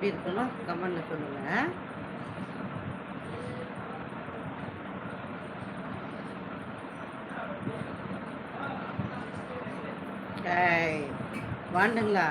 எப்படி இருக்கணும் கமெண்ட்ல சொல்லுங்க. வாண்டுங்களா?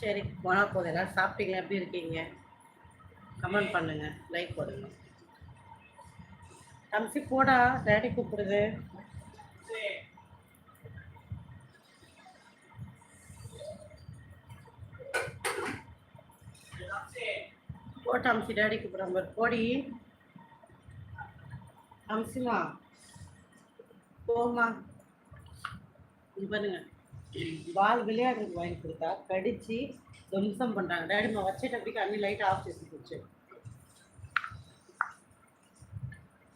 சரி போனால் போதும். எல்லாரும் சாப்பிட்டீங்களா? எப்படி இருக்கீங்க? கமெண்ட் பண்ணுங்க. லைக் போடுங்க. தம்சி போடா. டேடி கூப்பிடுது. போட்டு அம்சி டேடி கூப்பிடுற மாதிரி போடி. அம்சிமா போமா இது பண்ணுங்க பால் விளையாடுறதுக்கு வாங்கி கொடுத்தா கடிச்சு துவம்சம் பண்றாங்க டேடிமா வச்சுட்டு அப்படி அண்ணி லைட் ஆஃப் చేసి போச்சு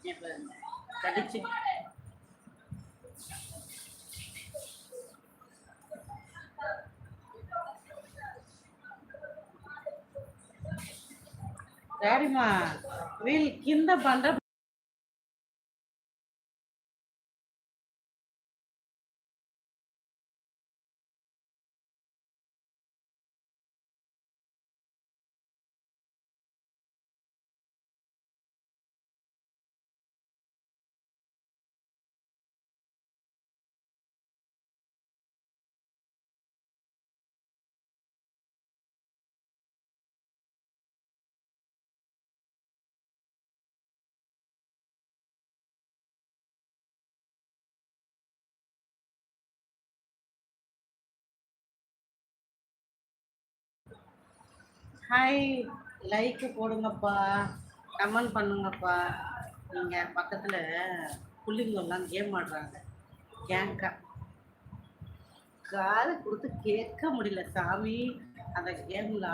இப்ப கடிச்சு డాడీమా వీళ్ళు కింద బండ ஹாய் லைக் போடுங்கப்பா கமெண்ட் பண்ணுங்கப்பா. நீங்கள் பக்கத்துல புள்ளிங்கெல்லாம் கேம் ஆடுறாங்க. கேங்கா காது கொடுத்து கேட்க முடியல சாமி. அந்த கேம்ல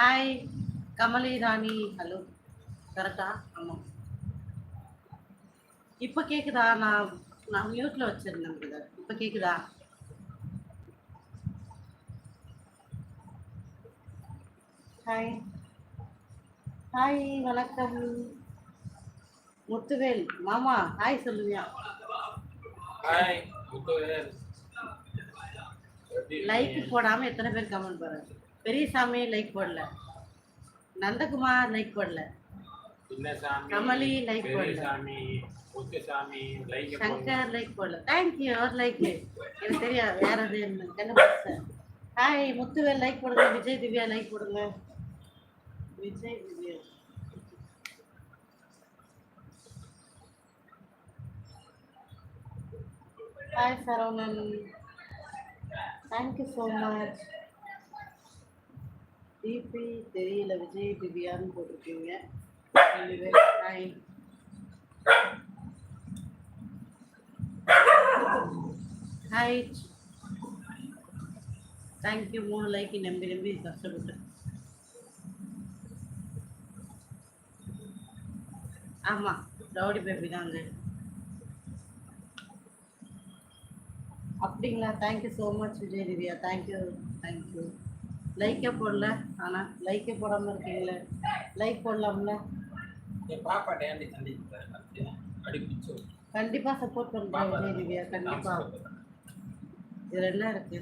ஹாய் கமலி ராணி ஹலோ கரெக்டா ஆமாம் இப்போ கேக்குதா? நான் நான் மியூட்ல வச்சிருந்தேன் பிரதர் இப்போ கேக்குதா? ஹாய் ஹாய் வணக்கம். முத்துவேல். மாமா ஹாய் சொல்லுவியா? லைக் இருக்கீங்க? போடாம எத்தனை பேர் கமெண்ட் போடுறாங்க பெரியசாமி லைக் போடல. நந்தகுமார் லைக் போடல. கமலி like போடல. லைக் சங்கர் லைக் போடல. தேங்க்யூ ஒரு லைக் எனக்கு தெரியாது. வேற எது கண்டுபிடிச்ச ஹாய் முத்துவேல் லைக் போடுங்க. விஜய் திவ்யா லைக் போடுங்க. Vijay Divya. Hi Saravanan. Thank you so much DP தெரியல விஜய் திவ்யான்னு போட்டிருக்கீங்க. ஹாய் தேங்க்யூ மூணு லைக் நம்பி நம்பி கஷ்டப்பட்டு. ஆமாம் ரவுடி பேபி தாங்க அப்படிங்களா? Thank you so much Vijay Divya thank you thank you லைக்கே போடல ஆனால் லைக்கே போடாமல் இருக்கீங்களே. லைக் போடலாம்ல. கண்டிப்பாக சப்போர்ட் பண்ணுறேன் திவ்யா கண்டிப்பாக இதில் என்ன இருக்குது